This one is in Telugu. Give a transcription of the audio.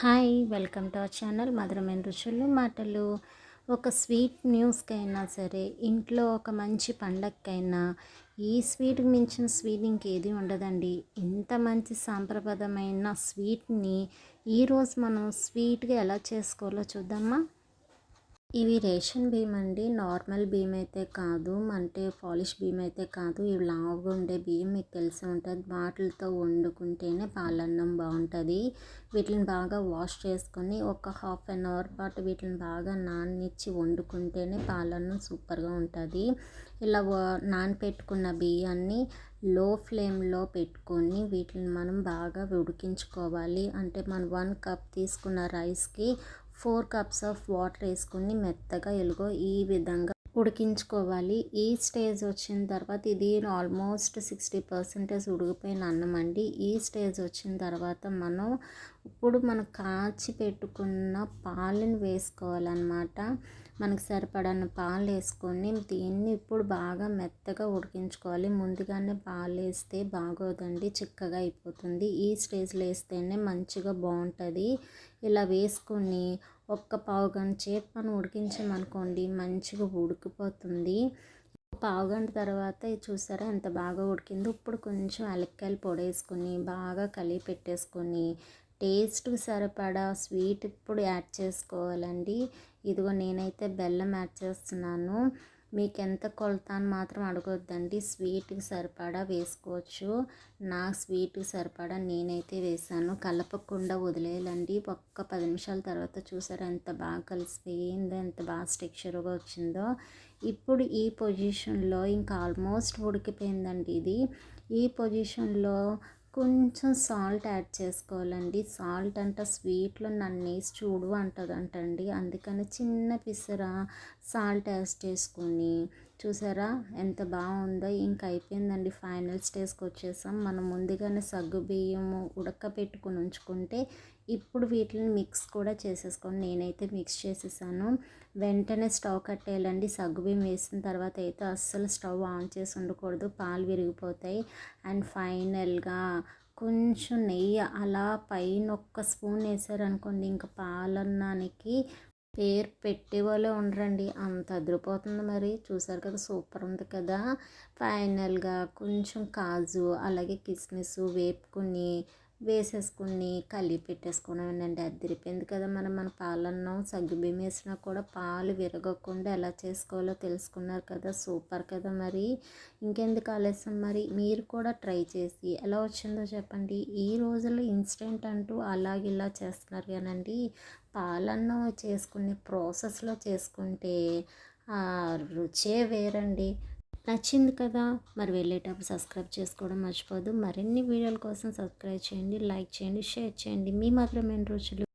Hi welcome to our channel మధురమైన రుచులు మాటలు. ఒక స్వీట్ న్యూస్కైనా సరే ఇంట్లో ఒక మంచి పండగకైనా ఈ స్వీట్కి మించిన స్వీట్ ఇంకేది ఉండదండి. ఇంత మంచి సాంప్రదాయమైన స్వీట్ని ఈరోజు మనం స్వీట్గా ఎలా చేసుకోవాలో చూద్దామా? ఇవి రేషన్ బియ్యం అండి. నార్మల్ బియ్యం అయితే కాదు. అంటే పాలిష్ బియ్యం అయితే కాదు. ఇవి లావుగా ఉండే బియ్యం మీకు తెలిసి ఉంటుంది. వాటితో వండుకుంటేనే పాలన్నం బాగుంటుంది. వీటిని బాగా వాష్ చేసుకొని ఒక హాఫ్ అన్ అవర్ పాటు వీటిని బాగా నాననిచ్చి వండుకుంటేనే పాలన్నం సూపర్గా ఉంటుంది. ఇలా నానపెట్టుకున్న బియ్యాన్ని లో ఫ్లేమ్లో పెట్టుకొని వీటిని మనం బాగా ఉడికించుకోవాలి. అంటే మనం వన్ కప్ తీసుకున్న రైస్కి ఫోర్ కప్స్ ఆఫ్ వాటర్ వేసుకొని మెత్తగా ఎలుగో ఈ విధంగా ఉడికించుకోవాలి. ఈ స్టేజ్ వచ్చిన తర్వాత ఇది ఆల్మోస్ట్ సిక్స్టీ పర్సెంటేజ్ ఉడికిపోయిన అన్నం అండి. ఈ స్టేజ్ వచ్చిన తర్వాత మనం ఇప్పుడు మనం కాచి పెట్టుకున్న పాలను వేసుకోవాలన్నమాట. మనకు సరిపడన్న పాలు వేసుకొని దీన్ని ఇప్పుడు బాగా మెత్తగా ఉడికించుకోవాలి. ముందుగానే పాలు వేస్తే బాగోదండి చిక్కగా అయిపోతుంది. ఈ స్టేజ్లో వేస్తేనే మంచిగా బాగుంటుంది. ఇలా వేసుకొని ఒక్క పావు గంట చేపు మనం ఉడికించామనుకోండి మంచిగా ఉడికిపోతుంది. పావు గంట తర్వాత చూసారా ఎంత బాగా ఉడికిందో? ఇప్పుడు కొంచెం అలక్కాయలు పొడి వేసుకొని బాగా కలిపి పెట్టేసుకొని టేస్ట్కి సరిపడా స్వీట్ ఇప్పుడు యాడ్ చేసుకోవాలండి. ఇదిగో నేనైతే బెల్లం యాడ్ చేస్తున్నాను. మీకు ఎంత కొలత అని మాత్రం అడగొద్దండి. స్వీట్కి సరిపడా వేసుకోవచ్చు. నా స్వీట్కి సరిపడా నేనైతే వేసాను కలపకుండా వదిలేయాలండి. ఒక్క పది నిమిషాల తర్వాత చూసారు ఎంత బాగా కలిసిపోయిందో ఎంత బాగా స్టెక్చర్గా వచ్చిందో. ఇప్పుడు ఈ పొజిషన్లో ఇంకా ఆల్మోస్ట్ ఉడికిపోయిందండి ఇది. ఈ పొజిషన్లో కొంచెం సాల్ట్ యాడ్ చేసుకోవాలండి. సాల్ట్ అంట స్వీట్లో నన్ను వేసి చూడు అంటదంటండి. అందుకని చిన్న పిసర సాల్ట్ యాడ్ చేసుకొని చూసారా? ఎంత బాగుందో. ఇంక అయిపోయిందండి. ఫైనల్ స్టేజ్కి వచ్చేసాం. మనం ముందుగానే సగ్గు బియ్యము ఉడకబెట్టుకుని ఉంచుకుంటే ఇప్పుడు వీటిని మిక్స్ కూడా చేసేసుకోండి నేనైతే మిక్స్ చేసేసాను. వెంటనే స్టవ్ కట్టేయాలండి. సగ్గుబియ్యం వేసిన తర్వాత అయితే అస్సలు స్టవ్ ఆన్ చేసి ఉండకూడదు. పాలు విరిగిపోతాయి. అండ్ ఫైనల్గా కొంచెం నెయ్యి అలా పైన ఒక్క స్పూన్ వేసారనుకోండి ఇంకా పాలన్నానికి పేరు పెట్టే వాళ్ళే ఉండరండి. అంత అదిరిపోతుంది మరి. చూసారు కదా సూపర్ ఉంది కదా. ఫైనల్గా కొంచెం కాజు అలాగే కిస్మిస్ వేపుకుని వేసేసుకుని కలిపి పెట్టేసుకున్నానండి అది తిరిపోయింది కదా మనం మన పాలన్నం సగ్గుబియ్యం వేసినా కూడా పాలు విరగకుండా ఎలా చేసుకోవాలో తెలుసుకున్నారు కదా. సూపర్ కదా మరి. ఇంకెందుకు ఆలస్యం మరి? మీరు కూడా ట్రై చేసి ఎలా వచ్చిందో చెప్పండి. ఈ రోజుల్లో ఇన్స్టెంట్ అంటూ అలాగే ఇలా చేస్తున్నారు కానండి. పాలన్నం చేసుకునే ప్రాసెస్లో చేసుకుంటే రుచే వేరండి. నచ్చింది కదా? మరి వెళ్ళేటప్పుడు సబ్స్క్రైబ్ చేసుకోవడం మర్చిపోదు మరిన్ని వీడియోల కోసం సబ్స్క్రైబ్ చేయండి లైక్ చేయండి షేర్ చేయండి. మీ మాత్రమే రుచులు.